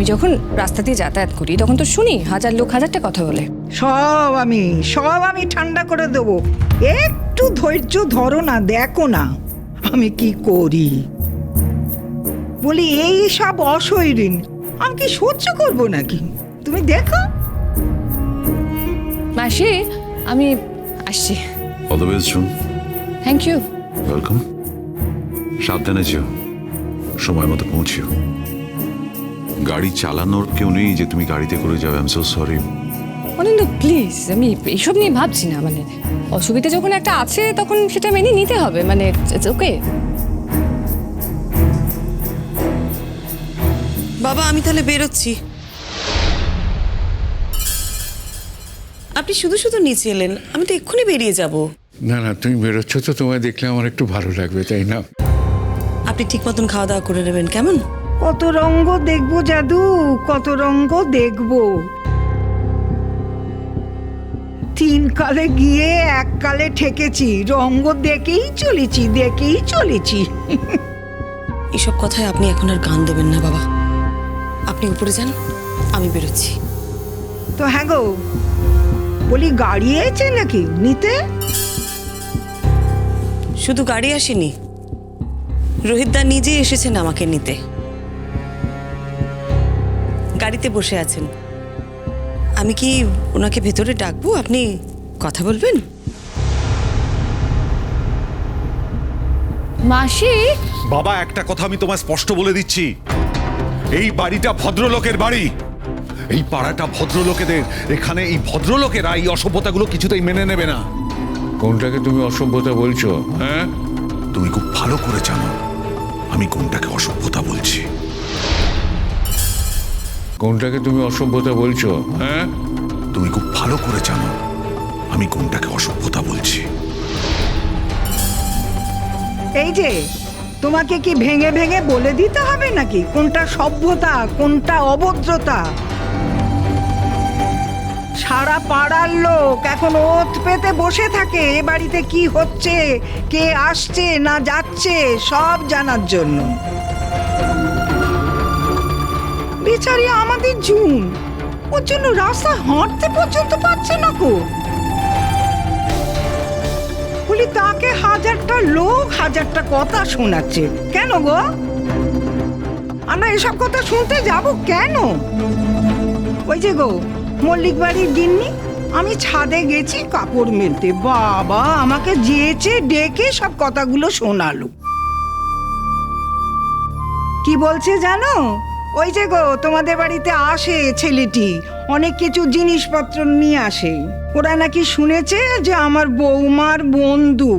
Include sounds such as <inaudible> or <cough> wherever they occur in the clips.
আমি যখন রাস্তা দিয়ে যাতায়াত করি তখন তো শুনি হাজার লোক হাজারটা কথা বলে। সব আমি সব আমি ঠান্ডা করে দেবো। একটু ধৈর্য ধরো না দেখো না আমি কি করি? বলি এই সব অশৈরিন আমি কি সহ্য করব নাকি? তুমি দেখো। মাসি আমি আসছি। All the best Jun thank you welcome সাবধানে যেও। সময় মতো পৌঁছিও। গাড়ি চালানোর কেউ নেই যে তুমি গাড়িতে করে যাবে। I am so sorry Aninda please আমি এইসব নিয়ে ভাবছি না মানে অসুবিধা যখন একটা আছে তখন সেটা মেনে নিতে হবে মানে ওকে বাবা আমি তাহলে বেরোচ্ছি। আপনি শুধু শুধু নিচে এলেন আমি তো এক্ষুনি বেরিয়ে যাব। না না তুমি বেরোচ্ছ তো তোমায় দেখলে আমার একটু ভালো লাগবে তাই না? আপনি ঠিক মতন খাওয়া দাওয়া করে নেবেন কেমন? কত রঙ্গ দেখব জাদু কত রঙ্গ দেখব। তিন কালে গিয়ে এক কালে ঠেকেছি রঙ্গ দেখেই চলেছি দেখেই চলেছি। এসব কথায় আপনি এখন আর গান দেবেন না বাবা। আপনি উপরে যান আমি বেরোচ্ছি। তো হ্যাঁ গো বলি গাড়ি এসেছে নাকি? নিতে? শুধু গাড়ি আসেনি। রোহিতদা নিজে এসেছেন আমাকে নিতে। গাড়িতে বসে আছেন। আমি কি ওনাকে ভেতরে ডাকবো? আপনি কথা বলবেন? মাসি? বাবা একটা কথা আমি তোমায় স্পষ্ট বলে দিচ্ছি। এই বাড়িটা ভদ্রলোকের বাড়ি। এই পাড়াটা ভদ্রলোকেদের। এখানে এই ভদ্রলোকেরা এই অসভ্যতাগুলো কিছুতেই মেনে নেবে না। কোনটাকে তুমি অসভ্যতা বলছো হ্যাঁ? তুমি খুব ভালো করে জানো আমি কোনটাকে অসভ্যতা বলছি। কোনটাকে তুমি অসভ্যতা বলছো হ্যাঁ? তুমি খুব ভালো করে জানো আমি কোনটাকে অসভ্যতা বলছি। এই যে তোমাকে কি ভেঙে ভেঙে বলে দিতে হবে নাকি? কোনটা সভ্যতা কোনটা অভদ্রতা? সারা পাড়ার লোক এখন ওত পেতে বসে থাকে এ বাড়িতে কি হচ্ছে কে আসছে না যাচ্ছে সব জানার জন্য। বেচারি আমাদের জুন। ওর জন্য রাস্তা হাঁটতে পর্যন্ত পারছে না কো বলি তাকে হাজারটা লোক হাজারটা কথা শোনাচ্ছে। কেন গো? আমরা এসব কথা শুনতে যাব কেন? ওই যে গো, মল্লিক বাড়ির গিন্নি, আমি ছাদে গেছি কাপড় মেলতে। বাবা, আমাকে যেচে ডেকে সব কথাগুলো শোনালো। কি বলছে জানো? ওই যে গো, তোমাদের বাড়িতে আসে ছেলেটি। অনেক কিছু জিনিসপত্র নিয়ে আসে। ওরা নাকি শুনেছে যে আমার বৌমার বন্ধু।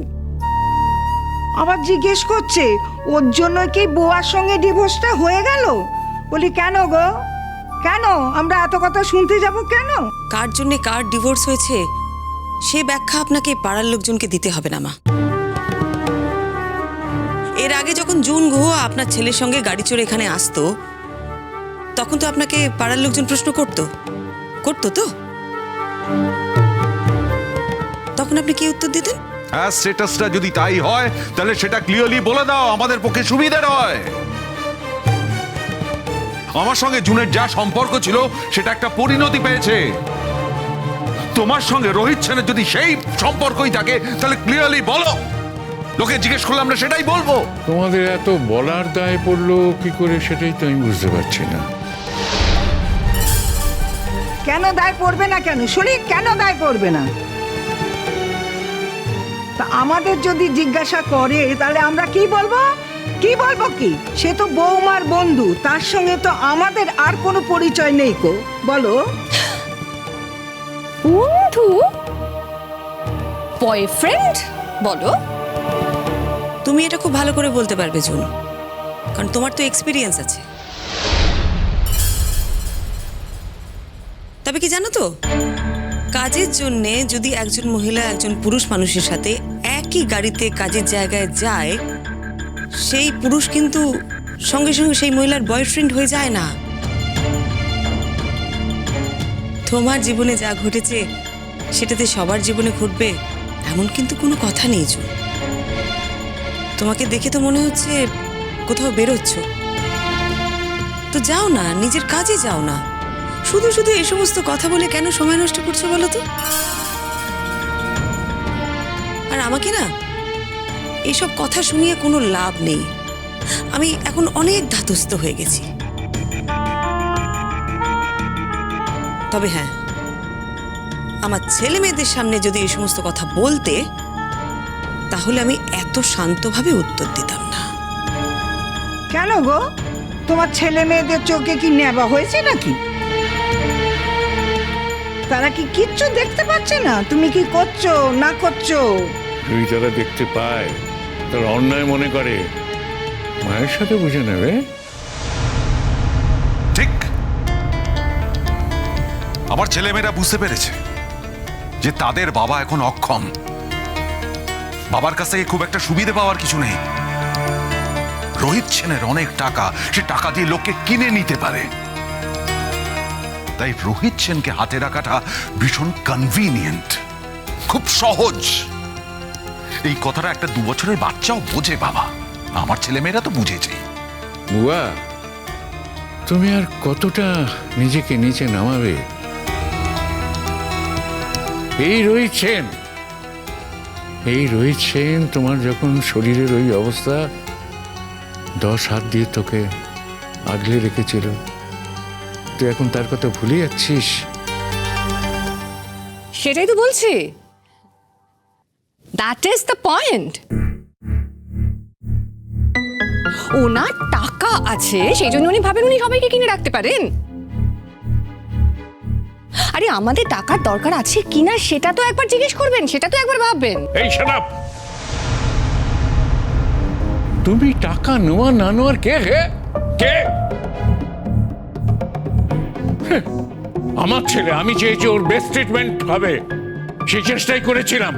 আবার জিজ্ঞেস করছে, ওর জন্য কি বউয়ার সঙ্গে ডিভোর্সটা হয়ে গেল? বলি, কেন গো? কেন? আমরা এত কথা শুনতে যাব কেন? কার জন্য কার ডিভোর্স হয়েছে, সে ব্যাখ্যা আপনাকে পাড়ার লোকজনকে দিতে হবে না, মা। এর আগে যখন জুন গুহ আপনার ছেলের সঙ্গে গাড়ি চড়ে এখানে আসতো তখন তো আপনাকে পাড়ার লোকজন প্রশ্ন করতো। করতো তো? তখন আপনি কি উত্তর দিতেন? হ্যাঁ স্ট্যাটাসটা যদি তাই হয় তাহলে সেটা ক্লিয়ারলি বলে দাও আমাদের পক্ষে সুবিধার হয় আমার সঙ্গে জুনের যা সম্পর্ক ছিল সেটা একটা পরিণতি পেয়েছে। তোমার সঙ্গে রোহিত সেনের যদি সেই সম্পর্কই থাকে তাহলে ক্লিয়ারলি বলো। লোকে জিজ্ঞেস করলে আমরা সেটাই বলব। তোমাদের এত বলার দায় পড়ল কি করে সেটাই তো আমি বুঝতে পারছি না। কেন দায় পড়বে না কেন? শুনি কেন দায় পড়বে না? তা আমাদের যদি জিজ্ঞাসা করে তাহলে আমরা কি বলব? কি বলব কি? সে তো বৌমার বন্ধু তার সঙ্গে তো আমাদের আর কোনো পরিচয় নেই কো। বলো। বন্ধু? বয়ফ্রেন্ড বলো। তুমি এটা খুব ভালো করে বলতে পারবে জুন। কারণ তোমার তো এক্সপিরিয়েন্স আছে। তবে কি জানো তো? কাজের জন্য যদি একজন মহিলা একজন পুরুষ মানুষের সাথে একই গাড়িতে কাজের জায়গায় যায়, সেই পুরুষ কিন্তু সঙ্গে সঙ্গে সেই মহিলার বয়ফ্রেন্ড হয়ে যায় না। তোমার জীবনে যা ঘটেছে, সেটাতে সবার জীবনে ঘটবে এমন কিন্তু কোনো কথা নেই, জুন। তোমাকে দেখে তো মনে হচ্ছে কোথাও বেরোচ্ছ। তো যাও না, নিজের কাজে যাও না। শুধু শুধু এই সমস্ত কথা বলে কেন সময় নষ্ট করছ বলো তো? আর আমাকে না এইসব কথা শুনিয়ে কোনো লাভ নেই। আমি এখন অনেক ধাতস্থ হয়ে গেছি। তবে হ্যাঁ আমার ছেলে মেয়েদের সামনে যদি এই সমস্ত কথা বলতে, তাহলে আমি এত শান্তভাবে উত্তর দিতাম না। কেন গো? তোমার ছেলে মেয়েদের চোখে কি নেওয়া হয়েছে নাকি? তারা কি কিচ্ছু দেখতে পাচ্ছে না? তুমি কি করছ? না করছ? যদি তারা দেখতে পায় তারা অন্যায় মনে করে। মায়ের সাথে বুঝে নেবে। ঠিক। আমার ছেলেমেয়েরা বুঝতে পেরেছে যে তাদের বাবা এখন অক্ষম। বাবার কাছ থেকে খুব একটা সুবিধে পাওয়ার কিছু নেই। রোহিত সেনের অনেক টাকা সে টাকা দিয়ে লোককে কিনে নিতে পারে। তাই রোহিত সেনকে হাতে রাখাটা ভীষণ কনভিনিয়েন্ট খুব সহজ। এই কথাটা একটা দু বছরের বাচ্চাও বোঝে, বাবা। আমার ছেলেমেয়েরা তো বুঝেছে বুয়া, তুমি আর কতটা নিজেকে নিচে নামাবে? এই সেন। এই সেন তোমার যখন শরীরের ওই অবস্থা, দশ হাত দিয়ে তোকে আগলে রেখেছিল। তুই এখন তার কথা ভুলে যাচ্ছিস? সেটাই তো বলছি। দ্যাট ইজ দ্য পয়েন্ট ওনার টাকা আছে সেই জন্য উনি ভাবেন উনি সবাইকে কিনে রাখতে পারেন। আরে আমাদের টাকার দরকার আছে কিনা সেটা তো একবার জিজ্ঞেস করবেন সেটা তো একবার ভাববেন। এই শালাপ তুমি টাকা নেওয়া না নেওয়ার কে হে? কে? আমার ছেলে, আমি চেয়েছি ওর বেস্ট ট্রিটমেন্ট হবে। সেই চেষ্টাই করেছিলাম।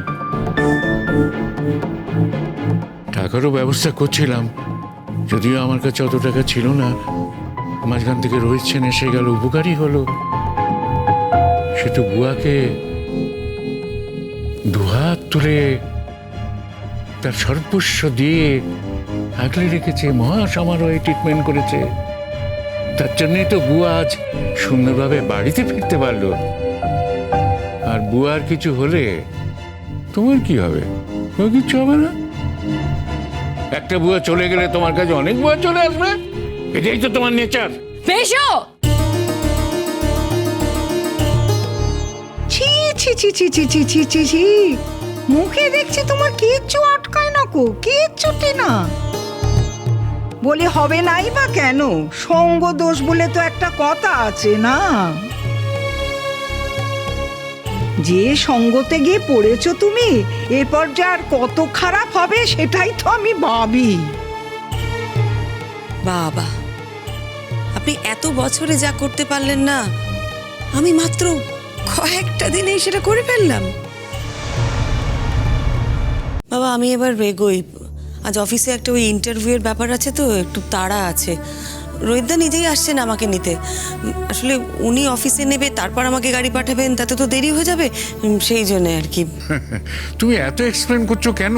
টাকারও ব্যবস্থা করছিলাম। যদিও আমার কাছে অত টাকা ছিল না, মাঝখান থেকে রোহিত সেন এসে গেল, উপকারী হলো। সে তো বুয়াকে দুহাত তুলে তার সর্বস্ব দিয়ে আগলে রেখেছে মহা সমারোহে ট্রিটমেন্ট করেছে। তার জন্যই তো বুয়া আজ সুন্দরভাবে বাড়িতে ফিরতে পারল। আর বুয়ার কিছু হলে তোমার কি হবে? তোমার কিচ্ছু হবে না? একটা বুয়া চলে গেলে তোমার কাছে অনেক বুয়া চলে আসবে। এটাই তো তোমার নেচার। বেশো! ছি ছি ছি ছি ছি ছি ছি ছি ছি। মুখে দেখছি তোমার কিচ্ছু আটকায় না কো কিচ্ছুটি না। বলে, হবে নাই বা কেন? সঙ্গ দোষ বলে তো একটা কথা আছে না? যে সঙ্গতে গিয়ে পড়েছ তুমি এরপর যে আর কত খারাপ হবে সেটাই তো আমি ভাবি। বাবা, আপনি এত বছরে যা করতে পারলেন না, আমি মাত্র কয়েকটা দিনেই সেটা করে ফেললাম। বাবা, আমি এবার রেগোই। আজ অফিসে একটা ওই ইন্টারভিউয়ের ব্যাপার আছে তো একটু তাড়া আছে। রোহিতদা নিজেই আসছেন আমাকে নিতে। আসলে উনি অফিসে নেবে তারপর আমাকে গাড়ি পাঠাবেন তাতে তো দেরি হয়ে যাবে। সেই জন্য আর কি। <laughs> তুমি এত এক্সপ্লেন করছ কেন?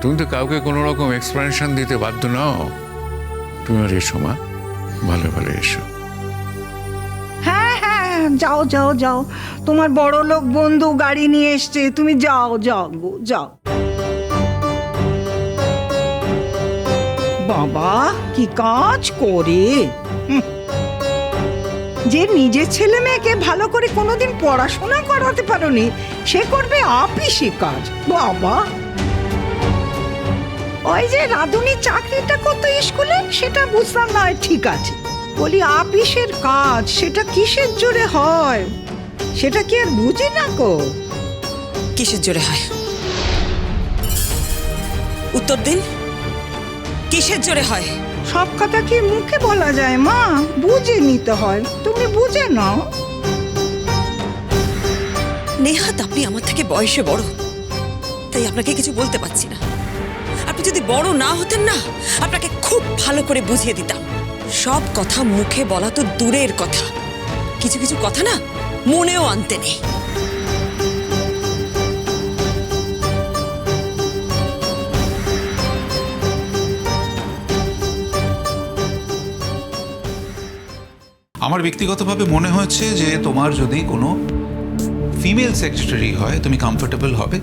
তুমি তো কাউকে কোনো রকম এক্সপ্লেনেশন দিতে বাধ্য নাও। তুমি আর এসো মা। ভালো ভালো এসো। হ্যাঁ হ্যাঁ যাও যাও যাও। তোমার বড় লোক বন্ধু গাড়ি নিয়ে এসছে। তুমি যাও যাও গো যাও। বাবা, কি কাজ করে। যে নিজের ছেলে মেয়েকে ভালো করে কোনোদিন পড়াশোনা করাতে পারোনি, সে করবে আপিসে কাজ। বাবা। ওই যে রাধুনি চাকরিটা করতো স্কুলে, সেটা বুঝলাম না, ঠিক আছে। বলি আপিসের কাজ, সেটা কিসের জোরে হয়? সেটা কি আর বুঝি না কো কিসের জোরে হয়? উত্তর দিন। কিসের জোরে হয়? সব কথা কি মুখে বলা যায় মা? বুঝে নিতে হয়। তুমি বুঝে নাও। নেহাত আপনি আমার থেকে বয়সে বড়। তাই আপনাকে কিছু বলতে পারছি না। আপনি যদি বড় না হতেন না আপনাকে খুব ভালো করে বুঝিয়ে দিতাম। সব কথা মুখে বলা তো দূরের কথা। কিছু কিছু কথা না মনেও আনতে নেই। আমার ব্যক্তিগতভাবে মনে হয়েছে যে তোমার যদি কোনো ফিমেল সেক্রেটারি হয় তুমি কমফোর্টেবল হবে।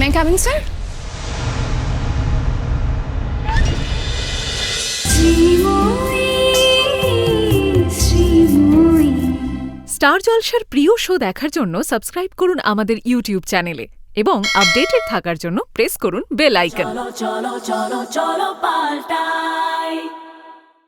মে কামিং স্যার স্টার জলসার প্রিয় শো দেখার জন্য সাবস্ক্রাইব করুন আমাদের ইউটিউব চ্যানেলে এবং আপডেটেড থাকার জন্য প্রেস করুন বেল আইকন